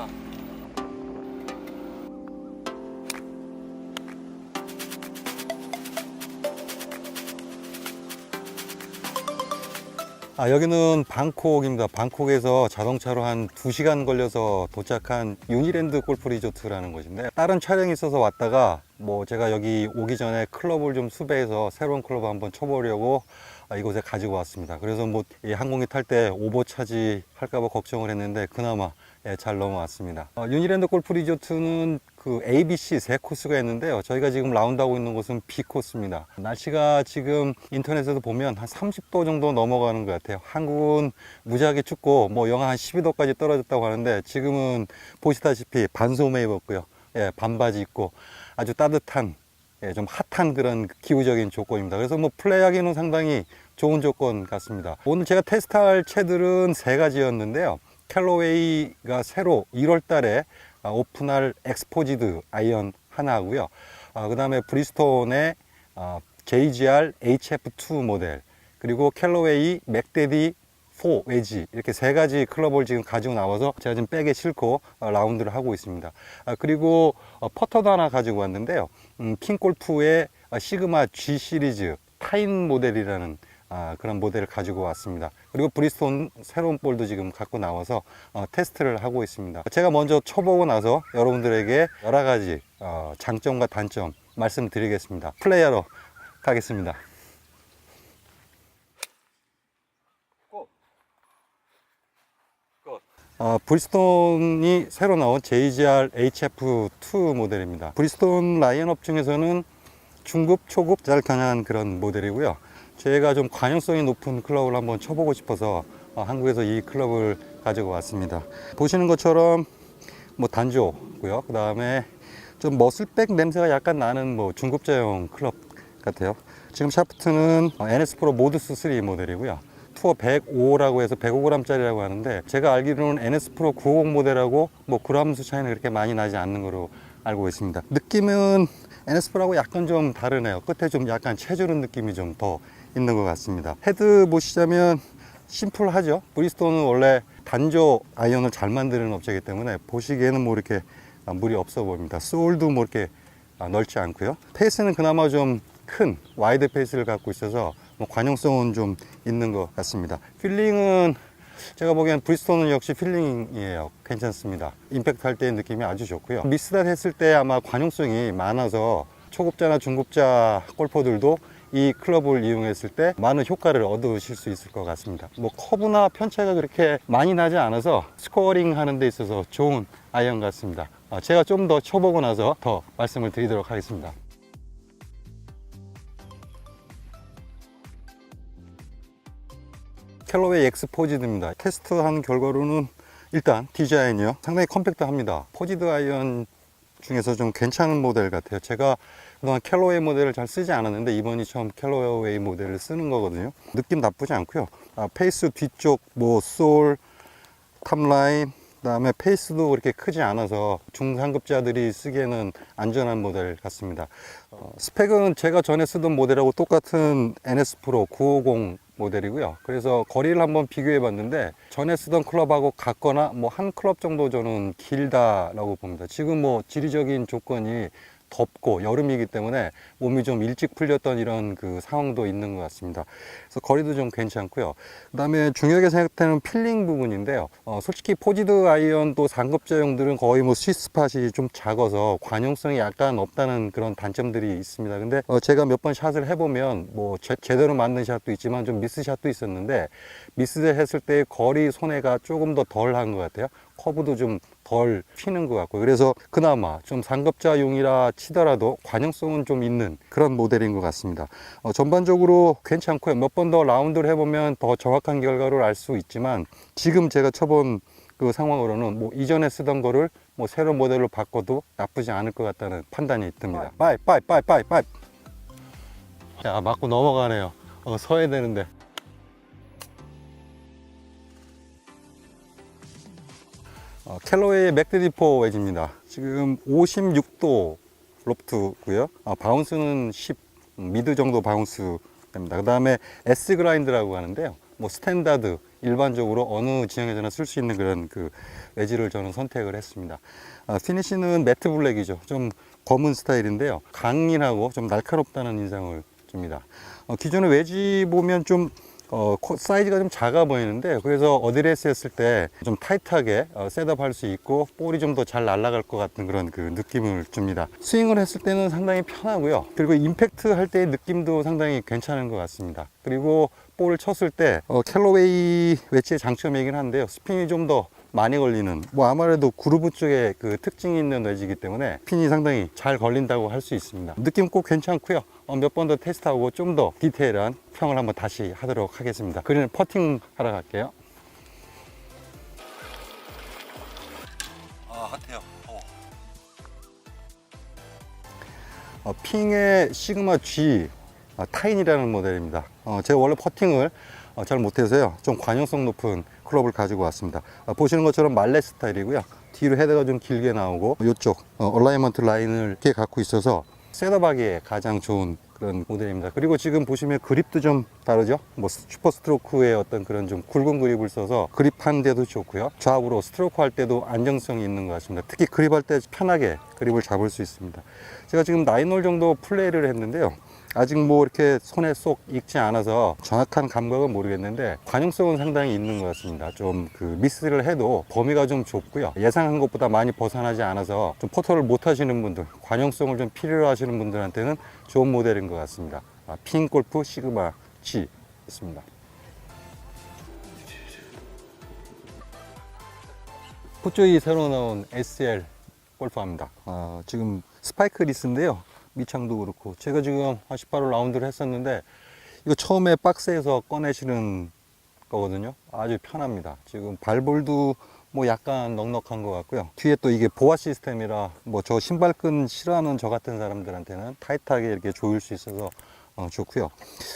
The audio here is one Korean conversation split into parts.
있구나. 아, 여기는 방콕입니다. 방콕에서 자동차로 한 2시간 걸려서 도착한 유니랜드 골프 리조트라는 곳인데 다른 촬영이 있어서 왔다가 뭐 제가 여기 오기 전에 클럽을 좀 수배해서 새로운 클럽 한번 쳐보려고 아, 이곳에 가지고 왔습니다. 그래서 뭐이 항공기 탈 때 오버 차지 할까봐 걱정을 했는데 그나마 예, 잘 넘어왔습니다. 어, 유니랜드 골프 리조트는 그 ABC 세 코스가 있는데요. 저희가 지금 라운드하고 있는 곳은 B 코스입니다. 날씨가 지금 인터넷에서 보면 한 30도 정도 넘어가는 것 같아요. 한국은 무지하게 춥고 뭐 영하 한 12도까지 떨어졌다고 하는데 지금은 보시다시피 반소매 입었고요. 예, 반바지 입고 아주 따뜻한 예, 좀 핫한 그런 기후적인 조건입니다. 그래서 뭐 플레이하기는 상당히 좋은 조건 같습니다. 오늘 제가 테스트할 채들은 세 가지였는데요. 캘로웨이가 새로 1월 달에 아, 오픈할 엑스포지드 아이언 하나 하고요. 그 다음에 브리스톤의 아, JGR HF2 모델, 그리고 캘로웨이 맥데디 4 웨지 이렇게 세 가지 클럽을 지금 가지고 나와서 제가 지금 백에 싣고 어, 라운드를 하고 있습니다. 아, 그리고 어, 퍼터도 하나 가지고 왔는데요. 음, 킹골프의 어, 시그마 G 시리즈 타인 모델이라는 아, 그런 모델을 가지고 왔습니다. 그리고 브리스톤 새로운 볼도 지금 갖고 나와서 어, 테스트를 하고 있습니다. 제가 먼저 쳐보고 나서 여러분들에게 여러 가지 어, 장점과 단점 말씀드리겠습니다. 플레이하러 가겠습니다. 어, 브리스톤이 새로 나온 JGR HF2 모델입니다. 브리스톤 라인업 중에서는 중급, 초급 잘 겨냥한 그런 모델이고요. 제가 좀 관용성이 높은 클럽을 한번 쳐보고 싶어서 어, 한국에서 이 클럽을 가지고 왔습니다. 보시는 것처럼 뭐 단조고요. 그 다음에 좀 머슬백 냄새가 약간 나는 뭐 중급자용 클럽 같아요. 지금 샤프트는 NS 프로 모드스 3 모델이고요. 투어 105라고 해서 105g짜리라고 하는데 제가 알기로는 NS 프로 90 모델하고 뭐 그람수 차이는 그렇게 많이 나지 않는 거로 알고 있습니다. 느낌은 NS 프로하고 약간 좀 다르네요. 끝에 좀 약간 채주는 느낌이 좀 더 있는 것 같습니다. 헤드 보시자면 심플하죠. 브리스톤은 원래 단조 아이언을 잘 만드는 업체이기 때문에 보시기에는 뭐 이렇게 아, 무리 없어 보입니다. 소울도 뭐 이렇게 아, 넓지 않고요. 페이스는 그나마 좀 큰 와이드 페이스를 갖고 있어서 뭐 관용성은 좀 있는 것 같습니다. 필링은 제가 보기엔 브리스톤은 역시 필링이에요. 괜찮습니다. 임팩트 할 때의 느낌이 아주 좋고요. 미스닷 했을 때 아마 관용성이 많아서 초급자나 중급자 골퍼들도 이 클럽을 이용했을 때 많은 효과를 얻으실 수 있을 것 같습니다. 뭐 커브나 편차가 그렇게 많이 나지 않아서 스코어링 하는 데 있어서 좋은 아이언 같습니다. 어, 제가 좀 더 쳐보고 나서 더 말씀을 드리도록 하겠습니다. 캘로웨이 엑스 포지드입니다. 테스트한 결과로는 일단 디자인이요. 상당히 컴팩트합니다. 포지드 아이언 중에서 좀 괜찮은 모델 같아요. 제가 그동안 캘로웨이 모델을 잘 쓰지 않았는데 이번이 처음 캘로웨이 모델을 쓰는 거거든요. 느낌 나쁘지 않고요. 아, 페이스 뒤쪽 뭐 솔, 탑라인, 그다음에 페이스도 그렇게 크지 않아서 중상급자들이 쓰기에는 안전한 모델 같습니다. 어, 스펙은 제가 전에 쓰던 모델하고 똑같은 NS 프로 950 모델이고요. 그래서 거리를 한번 비교해 봤는데 전에 쓰던 클럽하고 같거나 뭐 한 클럽 정도 저는 길다라고 봅니다. 지금 뭐 지리적인 조건이 덥고 여름이기 때문에 몸이 좀 일찍 풀렸던 이런 그 상황도 있는 것 같습니다. 그래서 거리도 좀 괜찮고요. 그 다음에 중요하게 생각되는 필링 부분인데요. 어, 솔직히 포지드 아이언 또 상급자용들은 거의 뭐 스위스팟이 좀 작아서 관용성이 약간 없다는 그런 단점들이 있습니다. 근데 어, 제가 몇 번 샷을 해보면 뭐 제, 제대로 맞는 샷도 있지만 좀 미스 샷도 있었는데 미스 했을 때 거리 손해가 조금 더 덜 한 것 같아요. 커브도 좀 덜 휘는 것 같고 그래서 그나마 좀 상급자용이라 치더라도 관용성은 좀 있는 그런 모델인 것 같습니다. 어, 전반적으로 괜찮고요. 몇 번 더 라운드를 해보면 더 정확한 결과를 알 수 있지만 지금 제가 쳐본 그 상황으로는 뭐 이전에 쓰던 거를 뭐 새로운 모델로 바꿔도 나쁘지 않을 것 같다는 판단이 듭니다. 빠이 빠이 빠이 빠이 빠이 야 맞고 넘어가네요. 어, 서야 되는데. 캘로웨이 맥데디포 웨지입니다. 지금 56도 로프트고요. 아, 바운스는 10 미드 정도 바운스 됩니다. 그 다음에 S 그라인드라고 하는데요. 뭐 스탠다드 일반적으로 어느 지형에서나 쓸 수 있는 그런 그 웨지를 저는 선택을 했습니다. 아, 피니쉬는 매트 블랙이죠. 좀 검은 스타일인데요. 강인하고 좀 날카롭다는 인상을 줍니다. 어, 기존의 웨지 보면 좀 어, 코- 사이즈가 좀 작아 보이는데 그래서 어드레스 했을 때 좀 타이트하게 어, 셋업할 수 있고 볼이 좀 더 잘 날아갈 것 같은 그런 그 느낌을 줍니다. 스윙을 했을 때는 상당히 편하고요. 그리고 임팩트 할 때의 느낌도 상당히 괜찮은 것 같습니다. 그리고 볼을 쳤을 때 어, 캘로웨이 웨지의 장점이긴 한데요. 스핀이 좀더 많이 걸리는 뭐 아무래도 그루브 쪽에 그 특징이 있는 웨지이기 때문에 핀이 상당히 잘 걸린다고 할 수 있습니다. 느낌 꼭 괜찮고요. 어, 몇번 더 테스트하고 좀 더 디테일한 평을 한번 다시 하도록 하겠습니다. 그리는 퍼팅 하러 갈게요. 아 핫해요. 어, 핑의 시그마 G 아, 타인이라는 모델입니다. 어, 제가 원래 퍼팅을 어, 잘 못해서요. 좀 관용성 높은 클럽을 가지고 왔습니다. 어, 보시는 것처럼 말레 스타일이고요. 뒤로 헤드가 좀 길게 나오고 이쪽 어, 얼라이먼트 라인을 이렇게 갖고 있어서 셋업하기에 가장 좋은 그런 모델입니다. 그리고 지금 보시면 그립도 좀 다르죠? 뭐 슈퍼 스트로크의 어떤 그런 좀 굵은 그립을 써서 그립하는 데도 좋고요. 좌우로 스트로크 할 때도 안정성이 있는 것 같습니다. 특히 그립할 때 편하게 그립을 잡을 수 있습니다. 제가 지금 나인홀 정도 플레이를 했는데요. 아직 뭐 이렇게 손에 쏙 익지 않아서 정확한 감각은 모르겠는데 관용성은 상당히 있는 것 같습니다. 좀 그 미스를 해도 범위가 좀 좁고요. 예상한 것보다 많이 벗어나지 않아서 좀 포터를 못 하시는 분들, 관용성을 좀 필요로 하시는 분들한테는 좋은 모델인 것 같습니다. 아, 핑 골프 시그마 G 있습니다. 푸조이 새로 나온 SL 골프합니다. 아, 지금 스파이크 리스인데요. 밑창도 그렇고 제가 지금 한 18홀 라운드를 했었는데 이거 처음에 박스에서 꺼내시는 거거든요. 아주 편합니다. 지금 발볼도 뭐 약간 넉넉한 것 같고요. 뒤에 또 이게 보아 시스템이라 뭐 저 신발끈 싫어하는 저 같은 사람들한테는 타이트하게 이렇게 조일 수 있어서 어, 좋고요.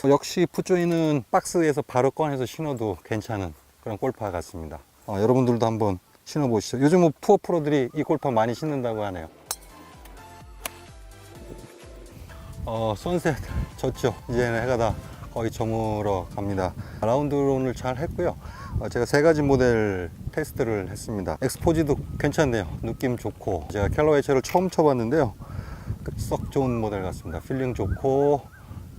역시 푸조이는 박스에서 바로 꺼내서 신어도 괜찮은 그런 골파 같습니다. 어, 여러분들도 한번 신어보시죠. 요즘 뭐 푸어 프로들이 이 골파 많이 신는다고 하네요. 어, 선셋 졌죠. 이제는 해가 다 거의 저물어 갑니다. 라운드를 오늘 잘 했고요. 어, 제가 세 가지 모델 테스트를 했습니다. 엑스포지도 괜찮네요. 느낌 좋고. 제가 캘러웨이체를 처음 쳐봤는데요. 그썩 좋은 모델 같습니다. 필링 좋고,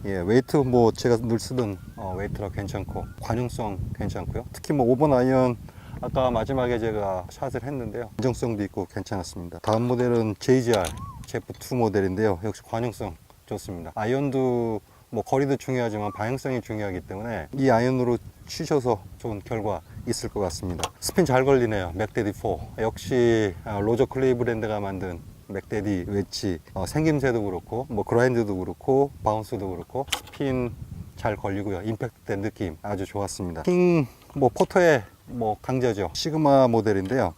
예, 웨이트 뭐 제가 늘 쓰던 어, 웨이트라 괜찮고, 관용성 괜찮고요. 특히 뭐 5번 아이언 아까 마지막에 제가 샷을 했는데요. 안정성도 있고 괜찮았습니다. 다음 모델은 JGR 제프2 모델인데요. 역시 관용성 좋습니다. 아이언도 뭐 거리도 중요하지만 방향성이 중요하기 때문에 이 아이언으로 치셔서 좋은 결과 있을 것 같습니다. 스핀 잘 걸리네요. 맥데디 4. 역시 아, 로저 클레이브랜드가 만든 맥데디 웨지 어, 생김새도 그렇고 뭐 그라인드도 그렇고 바운스도 그렇고 스핀 잘 걸리고요. 임팩트 된 느낌 아주 좋았습니다. 킹뭐 포터의 뭐 강자죠. 시그마 모델인데요.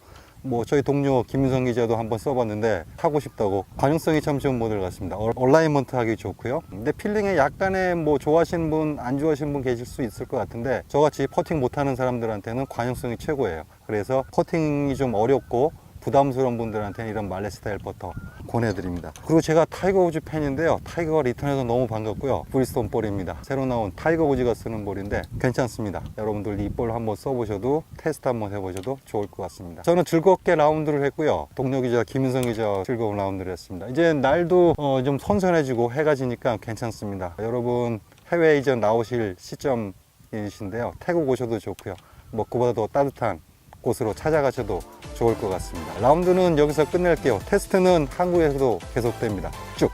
뭐 저희 동료 김윤성 기자도 한번 써봤는데 타고 싶다고 관용성이 참 좋은 모델 같습니다. 얼- 얼라이먼트 하기 좋고요. 근데 필링에 약간의 뭐 좋아하시는 분, 안 좋아하시는 분 계실 수 있을 것 같은데 저같이 퍼팅 못하는 사람들한테는 관용성이 최고예요. 그래서 퍼팅이 좀 어렵고 부담스러운 분들한테는 이런 말레 스타일 버터 권해드립니다. 그리고 제가 타이거 우즈 팬인데요. 타이거가 리턴해서 너무 반갑고요. 브리스톤 볼입니다. 새로 나온 타이거 우즈가 쓰는 볼인데 괜찮습니다. 여러분들 이 볼 한번 써보셔도 테스트 한번 해보셔도 좋을 것 같습니다. 저는 즐겁게 라운드를 했고요. 동료 기자 김윤성 기자 즐거운 라운드를 했습니다. 이제 날도 어, 좀 선선해지고 해가 지니까 괜찮습니다. 여러분 해외 이전 나오실 시점이신데요. 태국 오셔도 좋고요. 뭐 그보다 더 따뜻한 곳으로 찾아가셔도 좋을 것 같습니다. 라운드는 여기서 끝낼게요. 테스트는 한국에서도 계속됩니다. 쭉.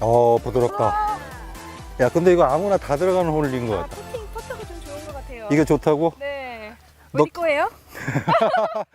어, 부드럽다. 야, 근데 이거 아무나 다 들어가는 홀인 것 아, 같다. 퍼팅 퍼터가 좀 좋은 것 같아요. 이게 좋다고? 네. 너- 어디 거예요?